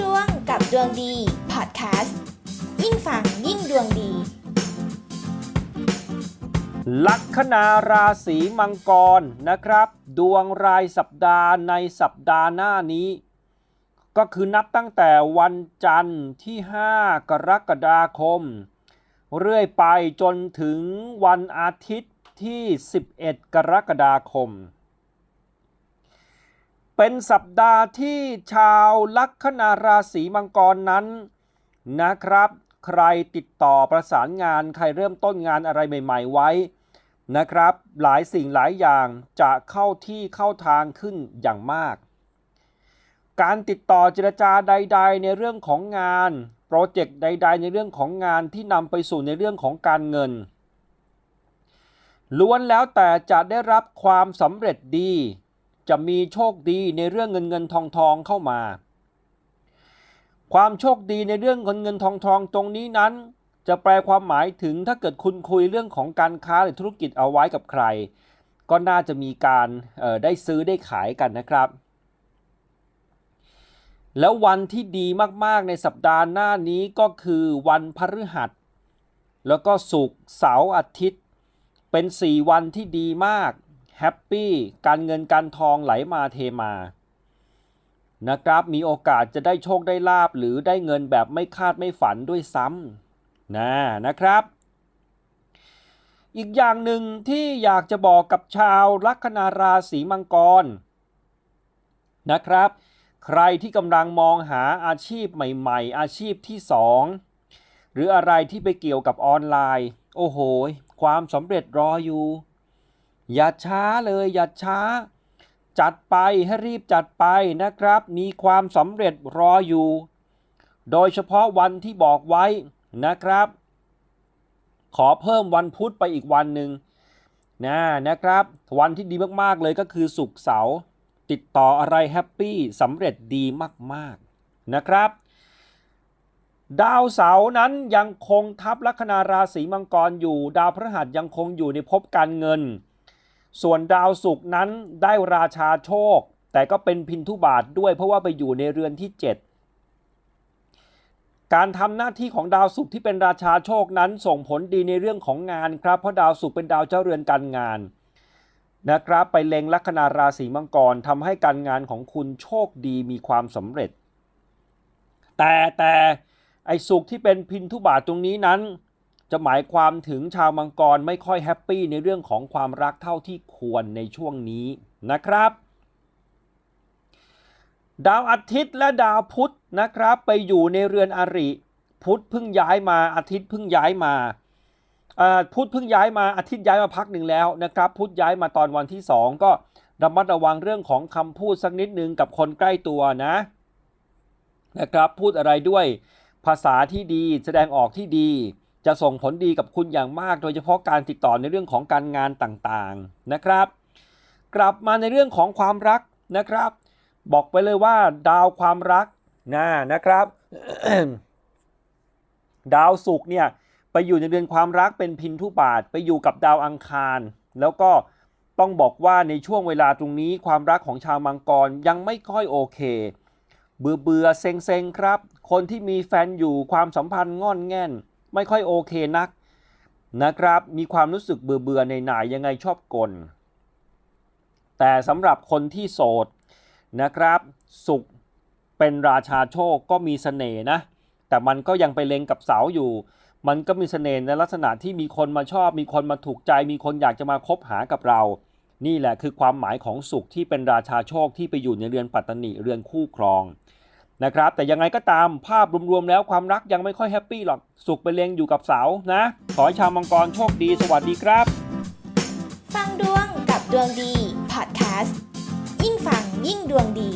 ดวงกับดวงดีพอดแคสต์ยิ่งฟังยิ่งดวงดี ลัคนาราศีมังกรนะครับ ดวงรายสัปดาห์ในสัปดาห์หน้านี้ ก็คือนับตั้งแต่วันจันทร์ที่ 5 กรกฎาคม เรื่อยไปจนถึงวันอาทิตย์ที่ 11 กรกฎาคม เป็นสัปดาห์ที่ชาวลัคนาราศีมังกรนั้นนะครับ ใครติดต่อประสานงานใครเริ่มต้นงานอะไรใหม่ ๆ ไว้นะครับ หลายสิ่งหลายอย่างจะเข้าที่เข้าทางขึ้นอย่างมาก การติดต่อเจรจาใด ๆ ในเรื่องของงานโปรเจกต์ใด ๆ ในเรื่องของงานที่นำไปสู่ในเรื่องของการเงินล้วนแล้วแต่จะได้รับความสำเร็จดี จะมีโชคดีในเรื่องเงินเงินทองทองเข้ามา ความโชคดีในเรื่องเงินเงินทองทองตรงนี้นั้น จะแปลความหมายถึงถ้าเกิดคุณคุยเรื่องของการค้าหรือธุรกิจเอาไว้กับใคร ก็น่าจะมีการออได้ซื้อได้ขายกันนะครับ แล้ววันที่ดีมากๆในสัปดาห์หน้านี้ก็คือวันพฤหัส แล้วก็ศุกร์เสาร์อาทิตย์ เป็น 4 วันที่ดีมาก แฮปปี้การเงินการทองไหลมาเทมานะครับมีโอกาสจะได้โชคได้ลาบหรือได้เงินแบบไม่คาดไม่ฝันด้วยซ้ำนะนะครับ อีกอย่างหนึ่งที่อยากจะบอกกับชาวลัคนาราศีมังกรนะครับ ใครที่กำลังมองหาอาชีพใหม่ๆ อาชีพที่สองหรืออะไรที่ไปเกี่ยวกับออนไลน์ โอ้โห ความสำเร็จรออยู่ อย่าช้าเลยอย่าช้า จัดไปให้รีบจัดไปนะครับ มีความสำเร็จรออยู่ โดยเฉพาะวันที่บอกไว้นะครับ ขอเพิ่มวันพุธไปอีกวันหนึ่งนะนะครับ วันที่ดีมากๆเลยก็คือศุกร์เสาร์ติดต่ออะไรแฮปปี้สำเร็จดีมากๆนะครับดาวเสาร์นั้นยังคงทับลัคนาราศีมังกรอยู่ ดาวพฤหัสยังคงอยู่ในภพการเงิน ส่วนดาวศุกร์นั้นได้ราชาโชค แต่ก็เป็นพินทุบาทด้วยเพราะว่าไปอยู่ในเรือนที่ 7 การทำหน้าที่ของดาวศุกร์ที่เป็นราชาโชคนั้นส่งผลดีในเรื่องของงานครับ เพราะดาวศุกร์เป็นดาวเจ้าเรือนการงานนะครับไปเล็งลัคนาราศีมังกรทำให้การงานของคุณโชคดีมีความสำเร็จ แต่แต่ไอ้ศุกที่เป็นพินทุบาทตรงนี้นั้น จะหมายความถึงชาวมังกรไม่ค่อยแฮปปี้ในเรื่องของความรักเท่าที่ควรในช่วงนี้นะครับ ดาวอาทิตย์และดาวพุธนะครับ ไปอยู่ในเรือนอริ พุธเพิ่งย้ายมาอาทิตย์เพิ่งย้ายมาพุธเพิ่งย้ายมาอาทิตย์ย้ายมาพักหนึ่งแล้วนะครับ พุธย้ายมาตอนวันที่ 2 ก็ระมัดระวังเรื่องของคำพูดสักนิดนึงกับคนใกล้ตัวนะนะครับ พูดอะไรด้วยภาษาที่ดีแสดงออกที่ดี จะส่งผลดีกับคุณอย่างมาก โดยเฉพาะการติดต่อในเรื่องของการงานต่างๆนะครับ กลับมาในเรื่องของความรักนะครับ บอกไปเลยว่าดาวความรักนะนะครับ ดาวศุกร์เนี่ยไปอยู่ในเดือนความรักเป็นพินทุบาทไปอยู่กับดาวอังคาร แล้วก็ต้องบอกว่าในช่วงเวลาตรงนี้ความรักของชาวมังกรยังไม่ค่อยโอเค เบื่อเบื่อเซ็งเซ็งครับ คนที่มีแฟนอยู่ความสัมพันธ์งอนแง่น ไม่ค่อยโอเคนักนะครับ มีความรู้สึกเบื่อเบื่อในหน่ายๆยังไงชอบกล แต่สำหรับคนที่โสดนะครับ สุขเป็นราชาโชคก็มีเสน่ห์นะ แต่มันก็ยังไปเล็งกับเสาอยู่ มันก็มีเสน่ห์ในลักษณะที่มีคนมาชอบ มีคนมาถูกใจ มีคนอยากจะมาคบหากับเรา นี่แหละคือความหมายของสุขที่เป็นราชาโชคที่ไปอยู่ในเรือนปัตตนิเรือนคู่ครอง นะครับ แต่ยังไงก็ตามภาพรวมๆแล้วความรักยังไม่ค่อยแฮปปี้หรอก สุขไปเลงอยู่กับเสานะ ขอให้ชาวมังกรโชคดีสวัสดีครับ ฟังดวงกับดวงดีพอดแคสต์ยิ่งฟังยิ่งดวงดี